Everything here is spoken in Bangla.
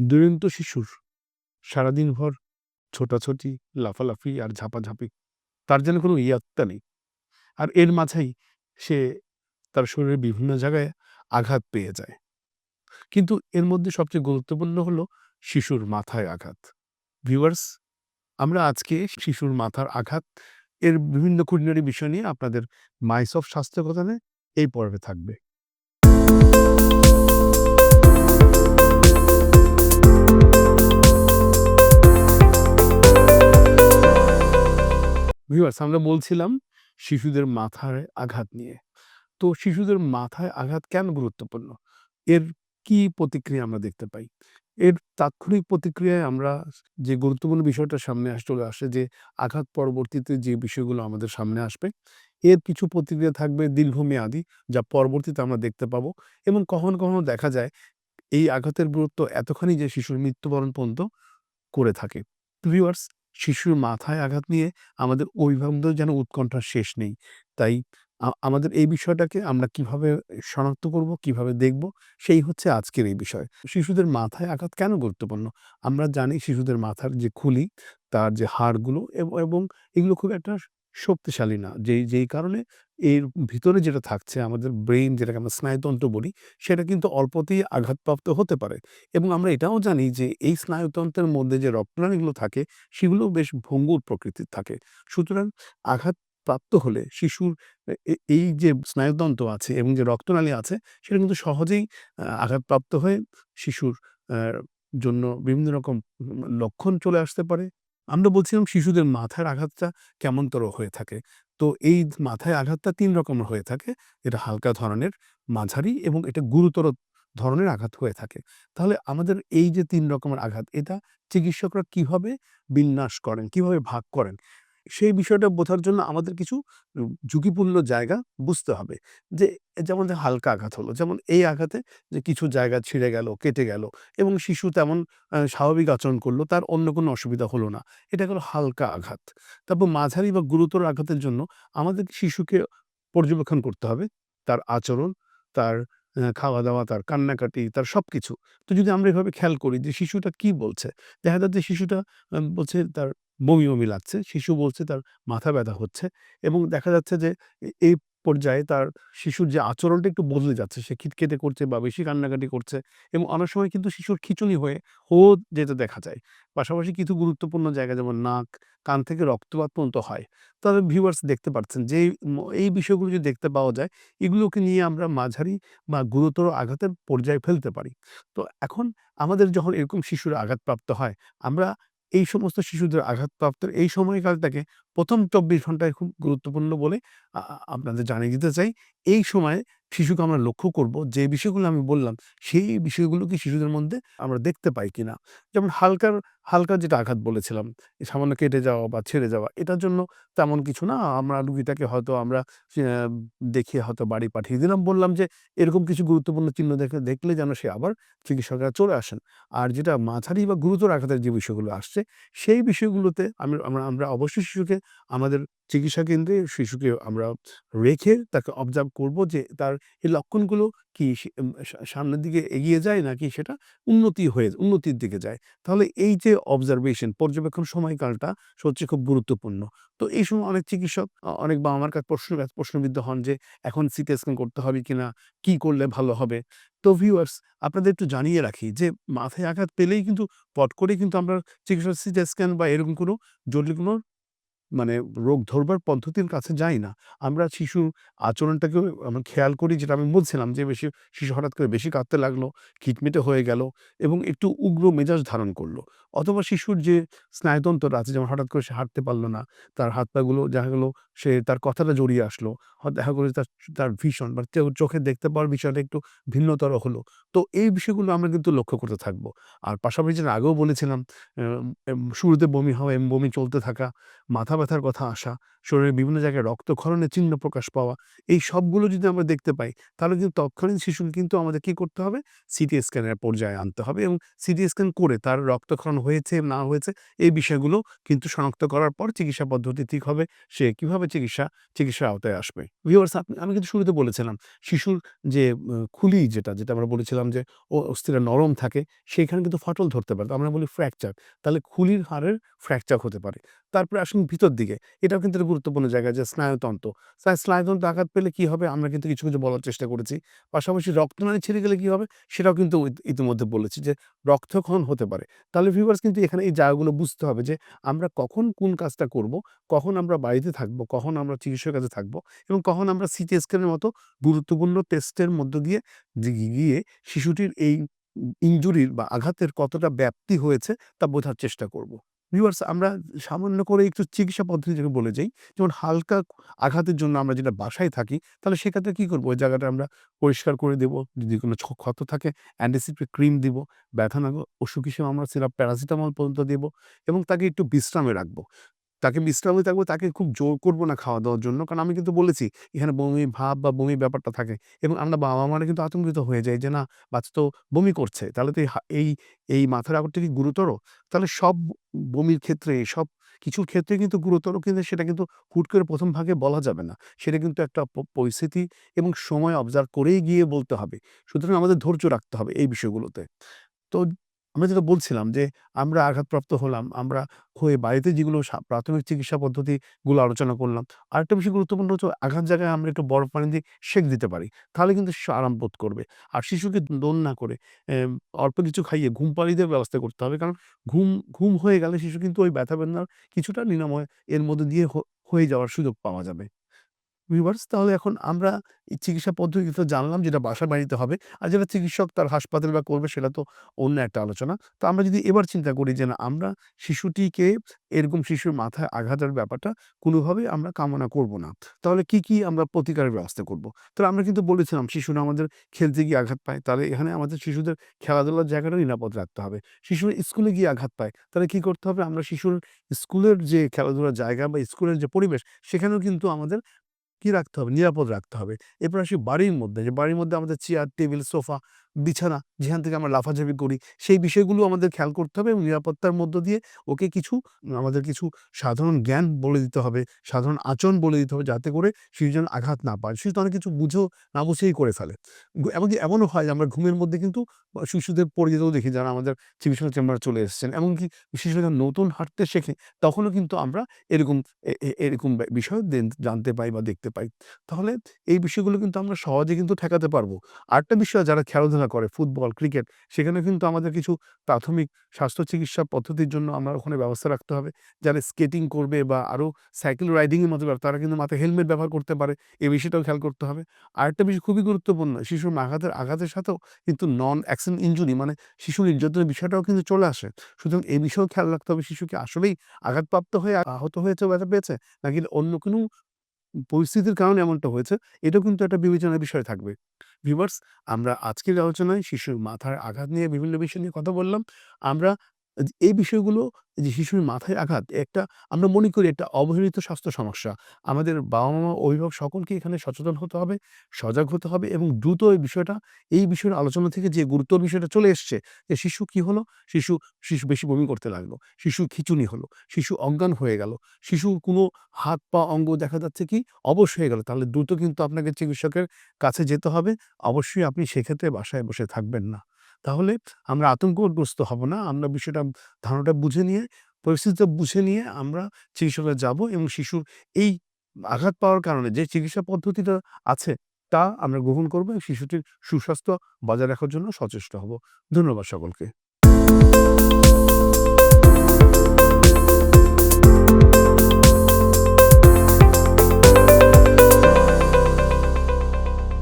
দুরন্ত শিশুর সারাদিনভর ছোটাছুটি, লাফালাফি আর ঝাপাঝাপি। তার যেন কোনো ইয়ত্তা নেই। আর এর মাঝেই সে তার শরীরের বিভিন্ন জায়গায় আঘাত পেয়ে যায়। কিন্তু এর মধ্যে সবচেয়ে গুরুত্বপূর্ণ হলো শিশুর মাথায় আঘাত। ভিউয়ার্স আমরা আজকে শিশুর মাথার আঘাত এর বিভিন্ন খুঁটিনাটি বিষয় নিয়ে আপনাদের মাইসফ স্বাস্থ্য কথানে এই পর্বে থাকবে। ভিউয়ার্স আমরা বলছিলাম শিশুদের মাথায় আঘাত নিয়ে। তো শিশুদের মাথায় আঘাত কেন গুরুত্বপূর্ণ? এর কি প্রতিক্রিয়া আমরা দেখতে পাই? এর তাৎক্ষণিক প্রতিক্রিয়ায় আমরা যে গুরুত্বপূর্ণ বিষয়টা সামনে আস চলে আসে যে আঘাত পরবর্তীতে যে বিষয়গুলো আমাদের সামনে আসবে, এর কিছু প্রতিক্রিয়া থাকবে দীর্ঘমেয়াদী যা পরবর্তীতে আমরা দেখতে পাবো এবং কখনো, কখনো দেখা যায় এই আঘাতের গুরুত্ব এতখানি যে শিশুর মৃত্যুবরণ পর্যন্ত করে থাকে। ভিউয়ার্স শিশুর মাথায় আঘাত নিয়ে আমাদের অভিভাবকদের যেন উৎকণ্ঠার শেষ নেই। তাই আমাদের এই বিষয়টাকে আমরা কীভাবে শনাক্ত করব, কীভাবে দেখব সেই হচ্ছে আজকের এই বিষয়। শিশুদের মাথায় আঘাত কেন গুরুত্বপূর্ণ? আমরা জানি শিশুদের মাথার যে খুলি, তার যে হাড়গুলো এবং এগুলো খুব একটা শক্তিশালী না। যেই যেই কারণে এর ভিতরে যেটা থাকছে আমাদের ব্রেইন যেটাকে আমরা স্নায়ুতন্ত্র বলি, সেটা কিন্তু অল্পতেই আঘাতপ্রাপ্ত হতে পারে এবং আমরা এটাও জানি যে এই স্নায়ুতন্ত্রের মধ্যে যে রক্তনালীগুলো থাকে, সেগুলোও বেশ ভঙ্গুর প্রকৃতির থাকে। সুতরাং আঘাতপ্রাপ্ত হলে শিশুর এই যে স্নায়ুতন্ত্র আছে এবং যে রক্তনালী আছে, সেটা কিন্তু সহজেই আঘাতপ্রাপ্ত হয়ে শিশুর জন্য বিভিন্ন রকম লক্ষণ চলে আসতে পারে। আমরা বলছিলাম শিশুদের মাথার আঘাতটা কেমনতর হয়ে থাকে। তো এই মাথায় আঘাতটা তিন রকমের হয়ে থাকে। এটা হালকা ধরনের, মাঝারি এবং এটা গুরুতর ধরনের আঘাত হয়ে থাকে। তাহলে আমাদের এই যে তিন রকমের আঘাত, এটা চিকিৎসকরা কীভাবে বিন্যাস করেন, কীভাবে ভাগ করেন? সেই বিষয়টা বোঝার জন্য আমাদের কিছু ঝুঁকিপূর্ণ জায়গা বুঝতে হবে। যে যেমন হালকা আঘাত হলো। যেমন এই আঘাতে যে কিছু জায়গা ছিঁড়ে গেল, কেটে গেল এবং শিশু তেমন স্বাভাবিক আচরণ করল, তার অন্য কোনো অসুবিধা হলো না। এটা গেল হালকা আঘাত। তারপর মাঝারি বা গুরুতর আঘাতের জন্য আমাদের শিশুকে পর্যবেক্ষণ করতে হবে। তার আচরণ, তার খাওয়া-দাওয়া, তার কান্নাকাটি, তার সব কিছু তো যদি আমরা এভাবে খেয়াল করি যে শিশুটা কি বলছে? দেখা যাচ্ছে শিশুটা বলছে তার বমি, বমি লাগছে। শিশু বলছে তার মাথা ব্যথা হচ্ছে এবং দেখা যাচ্ছে যে এই পর্যায়ে তার শিশুর যে আচরণটা একটু বদলে যাচ্ছে। সে খিটখিটে করছে বা বেশি কান্নাকাটি করছে এবং অনেক সময় কিন্তু শিশুর খিঁচুনি হয়ে হো যেতে দেখা যায়। পাশাপাশি কিছু গুরুত্বপূর্ণ জায়গা যেমন নাক, কান থেকে রক্তপাত পর্যন্ত হয়। তাহলে ভিউয়ার্স দেখতে পাচ্ছেন যে এই বিষয়গুলো যদি দেখতে পাওয়া যায়, এগুলোকে নিয়ে আমরা মাঝারি বা গুরুতর আঘাতের পর্যায়ে ফেলতে পারি। তো এখন আমাদের যখন এরকম শিশুরা আঘাতপ্রাপ্ত হয়, আমরা এই সমস্ত শিশুদের আঘাতপ্রাপ্ত এই সময়কালটাকে ১ম ২৪ ঘন্টায় খুব গুরুত্বপূর্ণ বলে আপনাদের জানিয়ে দিতে চাই। এই সময় শিশুকে আমরা লক্ষ্য করব যে বিষয়গুলো আমি বললাম, সেই বিষয়গুলো কি শিশুদের মধ্যে আমরা দেখতে পাই কিনা? যেমন হালকার হালকা যেটা আঘাত বলেছিলাম, সামান্য কেটে যাওয়া বা ছেড়ে যাওয়া, এটার জন্য তেমন কিছু না। আমরা রুগীটাকে হয়তো আমরা দেখিয়ে হয়তো বাড়ি পাঠিয়ে দিলাম। বললাম যে এরকম কিছু গুরুত্বপূর্ণ চিহ্ন দেখে দেখলে যেন সে আবার চিকিৎসকরা চলে আসেন। আর যেটা মাঝারি বা গুরুতর আঘাতের যে বিষয়গুলো আসছে, সেই বিষয়গুলোতে আমি আমরা আমরা অবশ্যই শিশুকে আমাদের চিকিৎসা কেন্দ্রে শিশুকে আমরা রেখে তাকে অবজার্ভ করব যে তার এই লক্ষণগুলো কি সামনের দিকে এগিয়ে যায় নাকি সেটা উন্নতি হয়ে, উন্নতির দিকে যায়। তাহলে এই যে অবজারভেশন পর্যবেক্ষণ সময়কালটা সত্যি খুব গুরুত্বপূর্ণ। তো এই সময় অনেক চিকিৎসক অনেক বা আমার কাছে প্রশ্ন, প্রশ্নবিদ্ধ হন যে, এখন সিটি স্ক্যান করতে হবে কিনা? কি করলে ভালো হবে? তো ভিউয়ার্স আপনাদের একটু জানিয়ে রাখি যে, মাথায় আঘাত পেলেই কিন্তু পট করেই কিন্তু আমরা চিকিৎসক সিটি স্ক্যান বা এরকম কোনো জটিল কোনো মানে রোগ ধরবার পদ্ধতির কাছে যাই না। আমরা শিশুর আচরণটাকেও আমরা খেয়াল করি যেটা আমি বলছিলাম যে বেশি শিশু হঠাৎ করে বেশি কাঁদতে লাগল, খিটমিটে হয়ে গেল এবং একটু উগ্র মেজাজ ধারণ করল। অথবা শিশুর যে স্নায়ুতন্ত্রটা আছে যেমন হঠাৎ করে সে হাঁটতে পারল না। তার হাত-পাগুলো দেখা গেল সে তার কথাটা জড়িয়ে আসলো। দেখা গেল তার তার ভীষণ বা চোখে দেখতে পাওয়ার বিষয়টা একটু ভিন্নতর হলো। তো এই বিষয়গুলো আমরা কিন্তু লক্ষ্য করতে থাকব। আর পাশাপাশি যেটা আগেও বলেছিলাম এম এম শুরুতে বমি হওয়া এবং বমি চলতে থাকা, মাথা ব্যথার কথা আসা, শরীরের বিভিন্ন জায়গায় রক্তক্ষরণের চিহ্ন প্রকাশ পাওয়া, এই সবগুলো যদি আমরা দেখতে পাই, তাহলে কিন্তু তৎক্ষণাৎ শিশুকে কিন্তু আমাদের কি করতে হবে? সিটি স্ক্যানের পর্যায়ে আনতে হবে এবং সিটি স্ক্যান করে তার রক্তক্ষরণ হয়েছে না হয়েছে এই বিষয়গুলো কিন্তু শনাক্ত করার পর চিকিৎসা পদ্ধতি ঠিক হবে। সে কীভাবে চিকিৎসা চিকিৎসার আওতায় আসবে। ভিউয়ার্স আপনি আমি কিন্তু শুরুতে বলেছিলাম শিশুর যে খুলি যেটা, যেটা আমরা বলেছিলাম যে ও অস্থিরা নরম থাকে সেখানে কিন্তু ফাটল ধরতে পারে। আমরা বলি ফ্র্যাকচার। তাহলে খুলির হাড়ের ফ্র্যাকচার হতে পারে। তারপরে আসুন ভিতর দিকে। এটাও কিন্তু গুরুত্বপূর্ণ জায়গা যে স্নায়ুতন্ত্র। স্নায়ু স্নায়ুতন্ত্রে আঘাত পেলে কি হবে? আমরা কিন্তু কিছু, কিছু বলার চেষ্টা করেছি। পাশাপাশি রক্তনালী ছিঁড়ে গেলে কি হবে? সেটাও কিন্তু ইত ইতিমধ্যে বলেছি যে রক্তক্ষরণ হতে পারে। তাহলে ভিউয়ার্স কিন্তু এখানে এই জায়গাগুলো বুঝতে হবে যে আমরা কখন কোন কাজটা করব, কখন আমরা বাড়িতে থাকব, কখন আমরা চিকিৎসকের কাছে থাকব এবং কখন আমরা সিটি স্ক্যানের মতো গুরুত্বপূর্ণ টেস্টের মধ্য দিয়ে গিয়ে শিশুটির এই ই ইনজুরির বা আঘাতের কতটা ব্যাপ্তি হয়েছে তা বোঝার চেষ্টা করব। ভিউয়ার্স আমরা সামান্য করে একটু চিকিৎসা পদ্ধতি যদি বলে যাই, যেমন হালকা আঘাতের জন্য আমরা যেটা বাসায় থাকি, তাহলে সেক্ষেত্রে কী করব ওই জায়গাটা আমরা পরিষ্কার করে দেব। যদি কোনো ক্ষত থাকে অ্যান্টিসেপ্টিক ক্রিম দিব। ব্যথা না অসুখ হিসেবে আমরা সিরাপ প্যারাসিটামল পর্যন্ত দেব এবং তাকে একটু বিশ্রামে রাখব। তাকে বিশ্রামে থাকব, তাকে খুব জোর করব না খাওয়া-দাওয়ার জন্য। কারণ আমি কিন্তু বলেছি এখানে বমি ভাব বা বমির ব্যাপারটা থাকে এবং আমরা বাবা-মারা কিন্তু আতঙ্কিত হয়ে যাই যে না বাচ্চা তো বমি করছে। তাহলে তো এই এই, মাথার আঘাতটা কি গুরুতর? তাহলে সব বমির ক্ষেত্রে সব কিছুর ক্ষেত্রে কিন্তু গুরুতর কিন্তু সেটা কিন্তু হুট করে প্রথম ভাগে বলা যাবে না। সেটা কিন্তু একটা পরিস্থিতি এবং সময় অবজার্ভ করেই গিয়ে বলতে হবে। সুতরাং আমাদের ধৈর্য রাখতে হবে এই বিষয়গুলোতে। তো আমরা যেটা বলছিলাম যে আমরা আঘাতপ্রাপ্ত হলাম, আমরা হয়ে বাড়িতে যেগুলো প্রাথমিক চিকিৎসা পদ্ধতিগুলো আলোচনা করলাম। আরেকটা বেশি গুরুত্বপূর্ণ হচ্ছে আঘাত জায়গায় আমরা একটু বরফ পানি দিয়ে সেঁক দিতে পারি। তাহলে কিন্তু শিশু আরাম বোধ করবে। আর শিশুকে দোন না করে অল্প কিছু খাইয়ে ঘুম পাড়িয়ে দেওয়ার ব্যবস্থা করতে হবে। কারণ ঘুম, ঘুম হয়ে গেলে শিশু কিন্তু ওই ব্যথা বেদনার কিছুটা নিরাময় এর মধ্যে দিয়ে হয়ে যাওয়ার সুযোগ পাওয়া যাবে। ভিউয়ার্স তাহলে এখন আমরা চিকিৎসা পদ্ধতি তো জানলাম যেটা বাসায় বাড়িতে হবে। আর যেটা চিকিৎসক তার হাসপাতালে বা করবে সেটা তো অন্য একটা আলোচনা। তো আমরা যদি এবার চিন্তা করি যে না আমরা শিশুটিকে এরকম শিশুর মাথায় আঘাতের ব্যাপারটা কোনোভাবেই আমরা কামনা করব না। তাহলে কি, কি আমরা প্রতিকারের ব্যবস্থা করব? তাহলে আমরা কিন্তু বলেছিলাম শিশুরা আমাদের খেলতে গিয়ে আঘাত পায়। তাহলে এখানে আমাদের শিশুদের খেলাধুলার জায়গাটা নিরাপদ রাখতে হবে। শিশুরা স্কুলে গিয়ে আঘাত পায়। তাহলে কি করতে হবে? আমরা শিশুর স্কুলের যে খেলাধুলার জায়গা বা স্কুলের যে পরিবেশ সেখানেও কিন্তু আমাদের কি রাখতে হবে? নিরাপদ রাখতে হবে। এরপর আসি বাড়ির মধ্যে, যে বাড়ির মধ্যে আমাদের চেয়ার, টেবিল, সোফা, বিছানা যেখান থেকে আমরা লাফাঝাপি করি সেই বিষয়গুলো আমাদের খেয়াল করতে হবে এবং নিরাপত্তার মধ্য দিয়ে ওকে কিছু আমাদের কিছু সাধারণ জ্ঞান বলে দিতে হবে, সাধারণ আচরণ বলে দিতে হবে যাতে করে শিশু যেন আঘাত না পায়। শিশু তো অনেক কিছু বুঝেও না বুঝেই করে ফেলে। এমনকি এমনও হয় যে আমরা ঘুমের মধ্যে কিন্তু শিশুদের পড়ে যেতেও দেখি যারা আমাদের চিকিৎসা চেম্বারে চলে এসেছেন। এমনকি শিশুরা নতুন হাঁটতে শেখে তখনও কিন্তু আমরা এরকম এরকম বিষয় জানতে পাই বা দেখতে পাই। তাহলে এই বিষয়গুলো কিন্তু আমরা সহজে কিন্তু ঠেকাতে পারব। আরেকটা বিষয় যারা খেলাধুলা করে ফুটবল, ক্রিকেট সেখানে কিন্তু আমাদের কিছু প্রাথমিক স্বাস্থ্য চিকিৎসা পদ্ধতির জন্য আমরা ওখানে ব্যবস্থা রাখতে হবে। যারা স্কেটিং করবে বা আরও সাইকেল রাইডিংয়ের মতো তারা কিন্তু মাথায় হেলমেট ব্যবহার করতে পারে। এই বিষয়টাও খেয়াল করতে হবে। আরেকটা বিষয় খুবই গুরুত্বপূর্ণ শিশুর আঘাতের আঘাতের সাথেও কিন্তু নন অ্যাক্সিডেন্ট ইঞ্জুরি মানে শিশু নির্যাতনের বিষয়টাও কিন্তু চলে আসে। সুতরাং এই বিষয়েও খেয়াল রাখতে হবে শিশুকে আসলেই আঘাতপ্রাপ্ত হয়ে আহত হয়েছে, ব্যথা পেয়েছে নাকি অন্য কোনো পরিস্থিতির কারণে এমনটা হয়েছে এটা কিন্তু একটা বিবেচনার বিষয় থাকবে। ভিভার্স আমরা আজকের আলোচনায় শিশুর মাথার আঘাত নিয়ে বিভিন্ন বিষয় নিয়ে কথা বললাম। আমরা এই বিষয়গুলো যে শিশুর মাথায় আঘাত একটা আমরা মনে করি একটা অবহেলিত স্বাস্থ্য সমস্যা। আমাদের বাবা-মা, অভিভাবক সকলকে এখানে সচেতন হতে হবে, সজাগ হতে হবে এবং দ্রুত এই বিষয়টা এই বিষয়ের আলোচনা থেকে যে গুরুতর বিষয়টা চলে এসছে যে শিশু কি হলো? শিশু শিশু বেশি বমি করতে লাগল। শিশু খিঁচুনি হলো। শিশু অজ্ঞান হয়ে গেল। শিশুর কোনো হাত পা অঙ্গ দেখা যাচ্ছে কি অবশ্য হয়ে গেল। তাহলে দ্রুত কিন্তু আপনাকে চিকিৎসকের কাছে যেতে হবে। অবশ্যই আপনি সেক্ষেত্রে বাসায় বসে থাকবেন না। তাহলে আমরা আতঙ্কগ্রস্ত হব না। আমরা বিষয়টা, ধারণাটা বুঝে নিয়ে, পরিস্থিতিটা বুঝে নিয়ে আমরা চিকিৎসকের যাব এবং শিশুর এই আঘাত পাওয়ার কারণে যে চিকিৎসা পদ্ধতিটা আছে তা আমরা গ্রহণ করব এবং শিশুটির সুস্বাস্থ্য বজায় রাখার জন্য সচেষ্ট হব। ধন্যবাদ সকলকে।